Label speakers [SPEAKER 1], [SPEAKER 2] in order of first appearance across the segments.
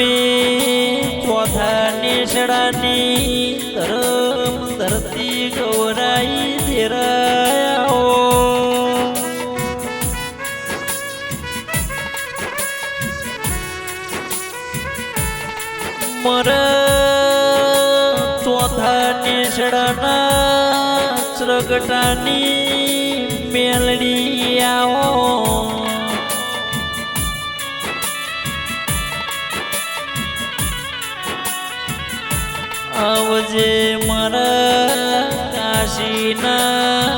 [SPEAKER 1] તમે ચોથા નેસડાની ધરમ ધરતી ગૌરાઈ ધેરાયા મર ચોથા નેસડાના શ્રગટાની મેલડી આવો આવજે મારા કાશીના.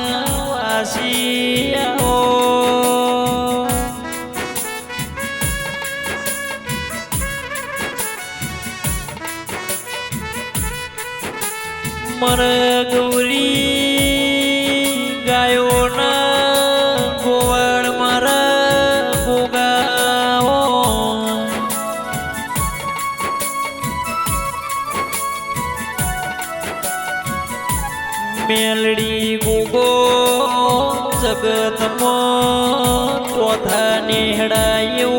[SPEAKER 1] મેલડી ગુગો જગતમાં ચોથા નેહડાયો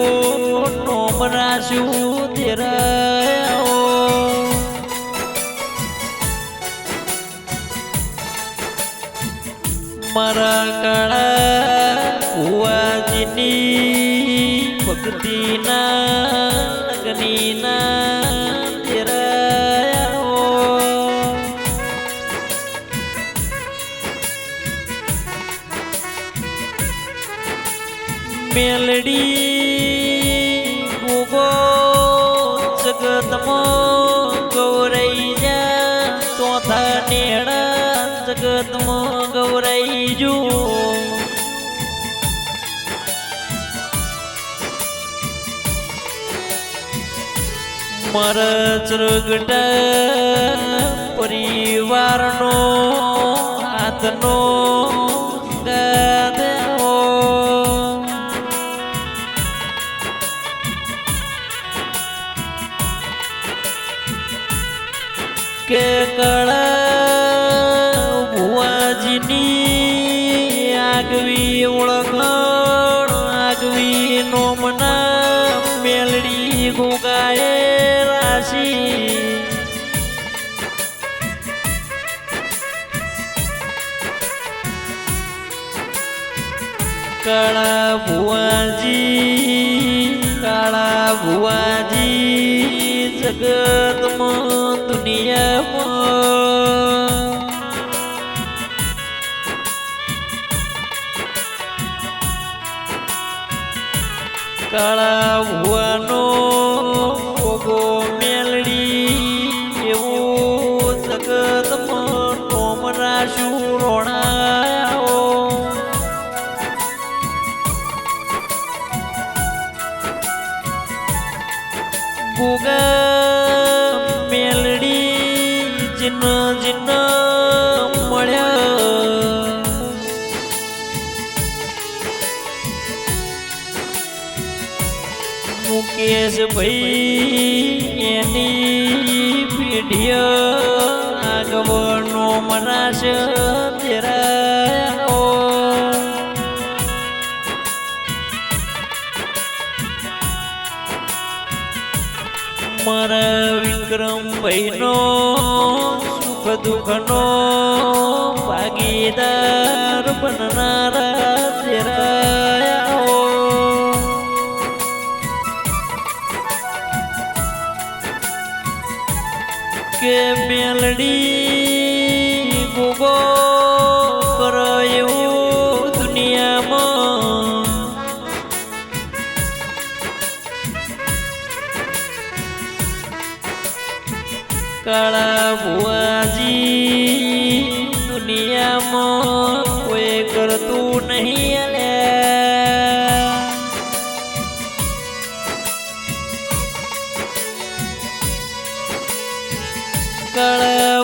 [SPEAKER 1] નોમ રાશું તેરાયો. મારા કાળા કુવાજીની ભક્તિના જગતમાં ગૌરઈ જો મારા ચરગટા પરિવારનો હાથનો કે કળા આગવી ઓળખણ આગવી નોમના મેલડી ગોગાએ રાશી. કાળા ભુવાજી કાળા ભુવાજી જગતમાં કાળા ભુવાનો ભોગો મેલડી એવું જગતમાં નોમ રાશું રોણાયો. ગોગા મેલડી જીન જીન ભાઈ એની પીઢીય આગવનો મનાશ તેરા મારા વિક્રમ ભાઈનો સુખ દુઃખનો ભાગીદાર બનનારા મેલડી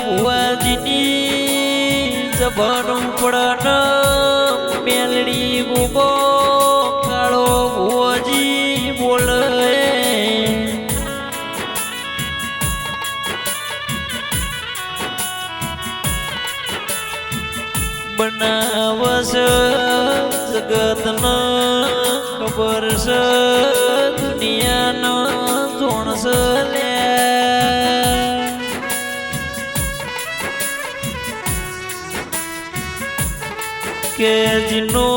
[SPEAKER 1] ભુવાજીની જબનું પડન મેલડી ગુગો કાળો ભુવાજી બોલે બનાવસ જગતના ખબર છે દુનિયાનો કે જીનો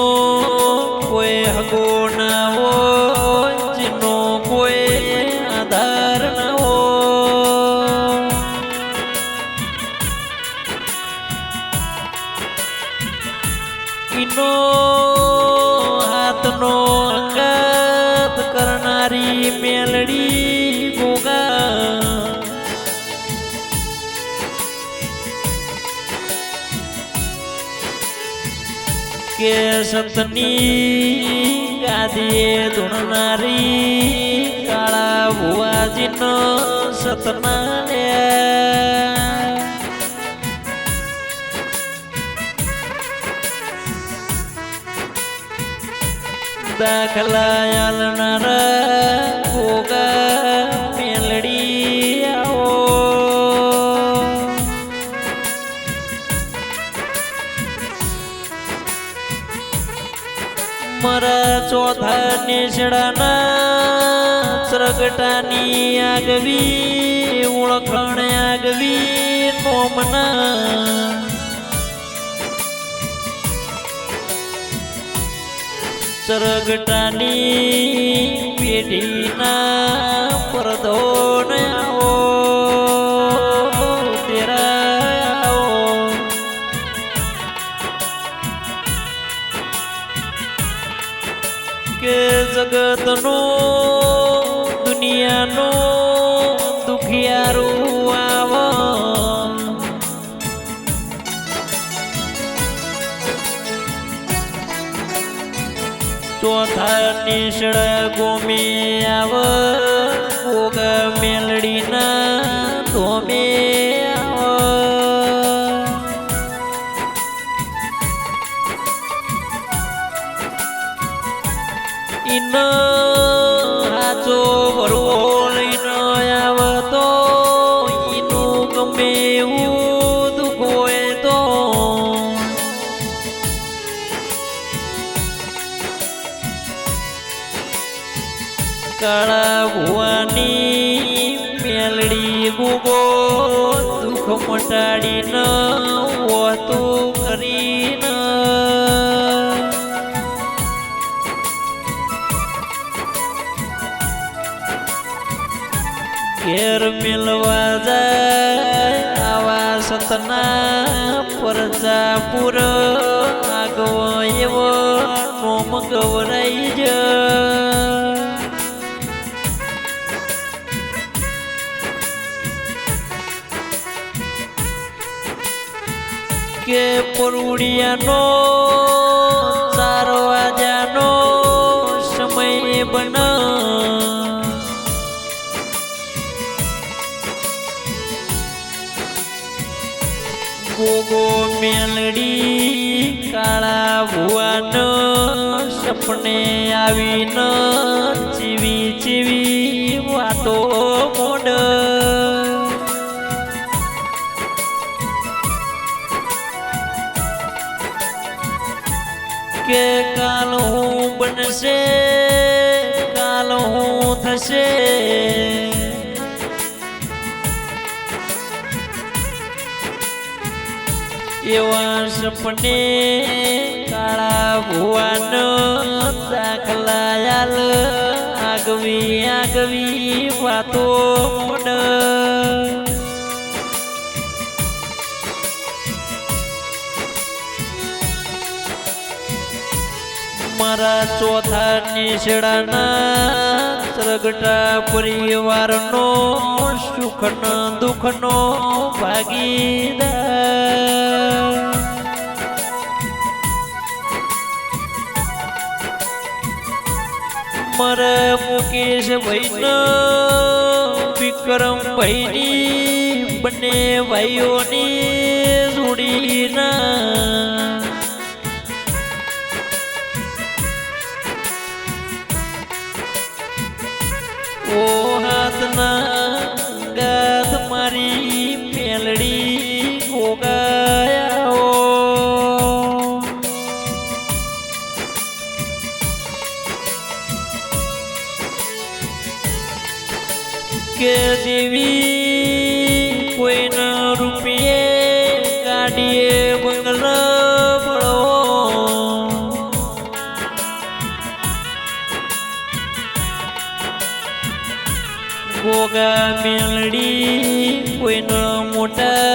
[SPEAKER 1] કોઈ હગો ના હોય, જીનો કોઈ આધાર ના હોય. ઈનો હાથનો અંગાત કરનારી મેલડી કે સંતની ગાદીએ ધૂણનારી કાળા ભુવાજીનો સતના લે દાખલા આલનારા ચોથા નેસડાના ચરગટાની આગવી ઓળખણ આગવી નોમના ચરગટાની પેઢીના પરધોન આવો. દુનિયાનો દુખિયારું આવ ચોથા નિષળ ગોમી આવ ભોગ મેલડીના ધોમે ઇન હાચો ભરવો સતના પરજાપુર આગવો એવો મોમ ગવરાઈ જાય કે પરુડિયાનો સપને ન ચીવી ચીવી વાતો મોડ. કે કાલ હું બનશે, કાલ હું થશે. એવા સપને કાળા ભુવાનો દાખલા આલ આગવી આગવી વાતો મોડ મારા ચોથા નિશડાના સરગટા પરિવારનો સુખનો દુઃખનો ભાગીદાર મુકેશ ભાઈનો વિક્રમ ભાઈની બંને ભાઈઓની જોડીના. ઓ હાથના ગાત મારી મેલડી ગોગાયા મેલડી કોઈનો મોટા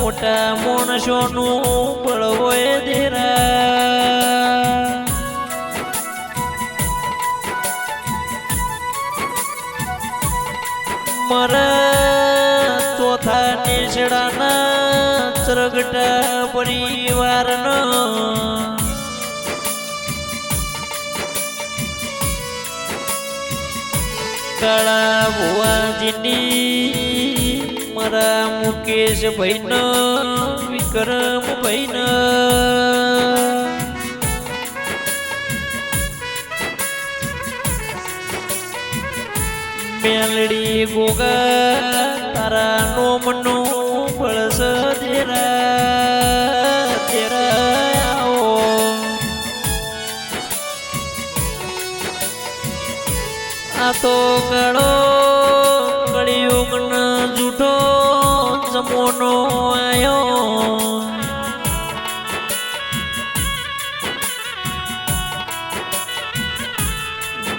[SPEAKER 1] મોટા માણસોનું બળવોય દેરા. મારા ચોથા નેસડાના ચરગટા પરિવારના કાળા ભુવાજીની મારા મુકેશ ભાઈનો વિક્રમ ભાઈનો. મેલડી ગોગા તારા નોમનું બળસ આ તો ગળો કળિયુગનો જૂઠો જમોનો આયો.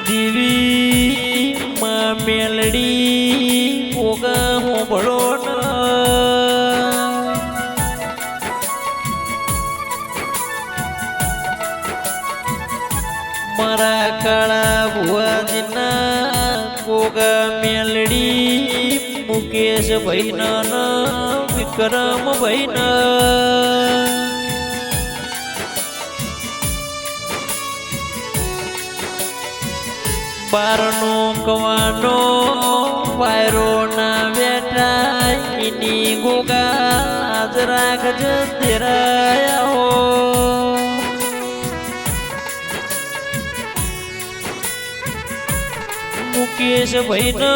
[SPEAKER 1] દેવી માં મેલડી ઓગા હોંભળો ના. મારા કાળા ભુવાજીના મુકેશ ભાઈના વિક્રમ ભાઈના બારનો કવાનો પાયરો ના બેઠા એની ગોગા આજ રાખજ તેરાયા હો. મુકેશ ભાઈનો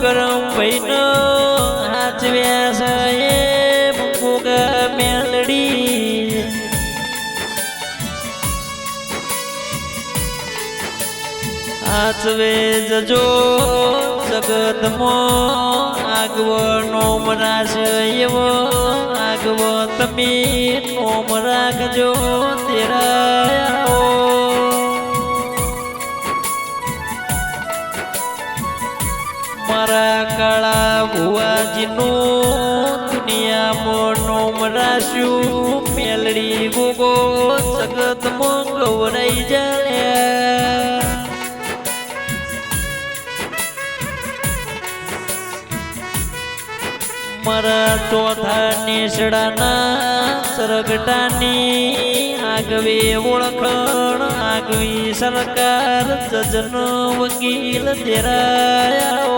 [SPEAKER 1] વિક્રમ ભાઈનો આચવ્યા સાહેબ ગોગા મેલડી. હાચવે જજો જગતમાં આગવ નોમ રાશે એવો, આગવ તમે નોમ રાખજો તેરા ભુવાજીનું દુનિયામાં નોમ રાશ્યું મેલડી ગોગો જગતમાં મારા ચોથા નેસડાના સરગટાની આગવી ઓળખણ, આગવી સરકાર જજનો વકીલ તેરાયા